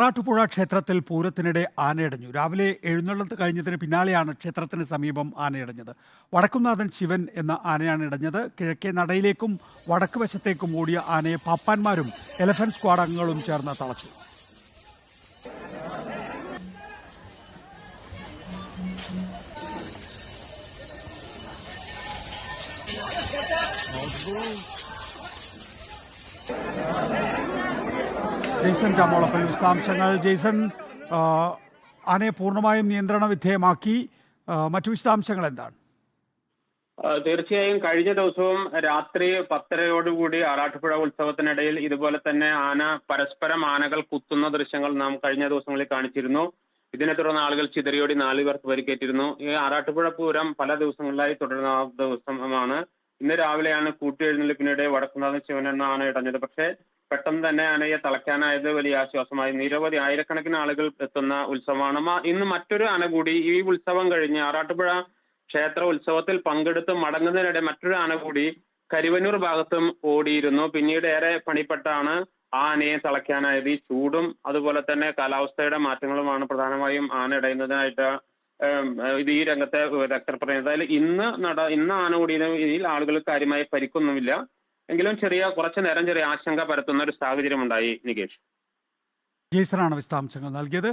ആറാട്ടുപുഴ ക്ഷേത്രത്തിൽ പൂരത്തിനിടെ ആനയടഞ്ഞു. രാവിലെ എഴുന്നള്ളത്ത് കഴിഞ്ഞതിന് പിന്നാലെയാണ് ക്ഷേത്രത്തിന് സമീപം ആനയടഞ്ഞത്. വടക്കുംനാഥൻ ശിവൻ എന്ന ആനയാണ് ഇടഞ്ഞത്. കിഴക്കേ നടയിലേക്കും വടക്ക് വശത്തേക്കും ഓടിയ ആനയെ പാപ്പാന്മാരും എലഫന്റ് സ്ക്വാഡ് അംഗങ്ങളും ചേർന്ന് തളച്ചു. ജെയ്സൺ ചാമോളപ്പൻ വിശദാംശങ്ങൾ. ജെയ്സൺ ആനയെ പൂർണമായും നിയന്ത്രണ വിധേയമാക്കി. മറ്റു വിശദാംശങ്ങൾ എന്താണ്? തീർച്ചയായും കഴിഞ്ഞ ദിവസവും രാത്രി പത്തരയോടുകൂടി ആറാട്ടുപുഴ ഉത്സവത്തിനിടയിൽ ഇതുപോലെ തന്നെ ആന പരസ്പരം ആനകൾ കുത്തുന്ന ദൃശ്യങ്ങൾ നാം കഴിഞ്ഞ ദിവസങ്ങളിൽ കാണിച്ചിരുന്നു. ഇതിനെ തുടർന്ന് ആളുകൾ ചിതറിയോടി നാലു പേർക്ക് പരിക്കേറ്റിരുന്നു. ഈ ആറാട്ടുപുഴ പൂരം പല ദിവസങ്ങളിലായി തുടരുന്ന ദിവസമാണ്. ഇന്ന് രാവിലെയാണ് കൂട്ടിയെഴുന്നള്ളിപ്പിനിടെ വടക്കുന്നാഥൻ ശിവൻ എന്ന ആന ഇടഞ്ഞത്. പക്ഷേ പെട്ടെന്ന് തന്നെ അണയെ തളയ്ക്കാനായത് വലിയ ആശ്വാസമായി. നിരവധി ആയിരക്കണക്കിന് ആളുകൾ എത്തുന്ന ഉത്സവമാണ്. ഇന്ന് മറ്റൊരു അണ കൂടി ഈ ഉത്സവം കഴിഞ്ഞ് ആറാട്ടുപുഴ ക്ഷേത്ര ഉത്സവത്തിൽ പങ്കെടുത്ത് മടങ്ങുന്നതിനിടെ മറ്റൊരു ആന കൂടി കരുവന്നൂർ ഭാഗത്തും ഓടിയിരുന്നു. പിന്നീട് ഏറെ പണിപ്പെട്ടാണ് ആ ആനയെ തളയ്ക്കാനായത്. ഈ ചൂടും അതുപോലെ തന്നെ കാലാവസ്ഥയുടെ മാറ്റങ്ങളുമാണ് പ്രധാനമായും ആന ഇടയുന്നതിനായിട്ട് ഇത് ഈ രംഗത്തെ അതായത് ഇന്ന് നട ഇന്ന് ആന കൂടിയതിൽ ആളുകൾ കാര്യമായ പരിക്കൊന്നുമില്ല. എങ്കിലും ചെറിയ കുറച്ചു നേരം ചെറിയ ആശങ്ക പരത്തുന്ന ഒരു സാഹചര്യം ഉണ്ടായി നികേഷ് ജയ്സനാണ് വിശദാംശങ്ങൾ നൽകിയത്.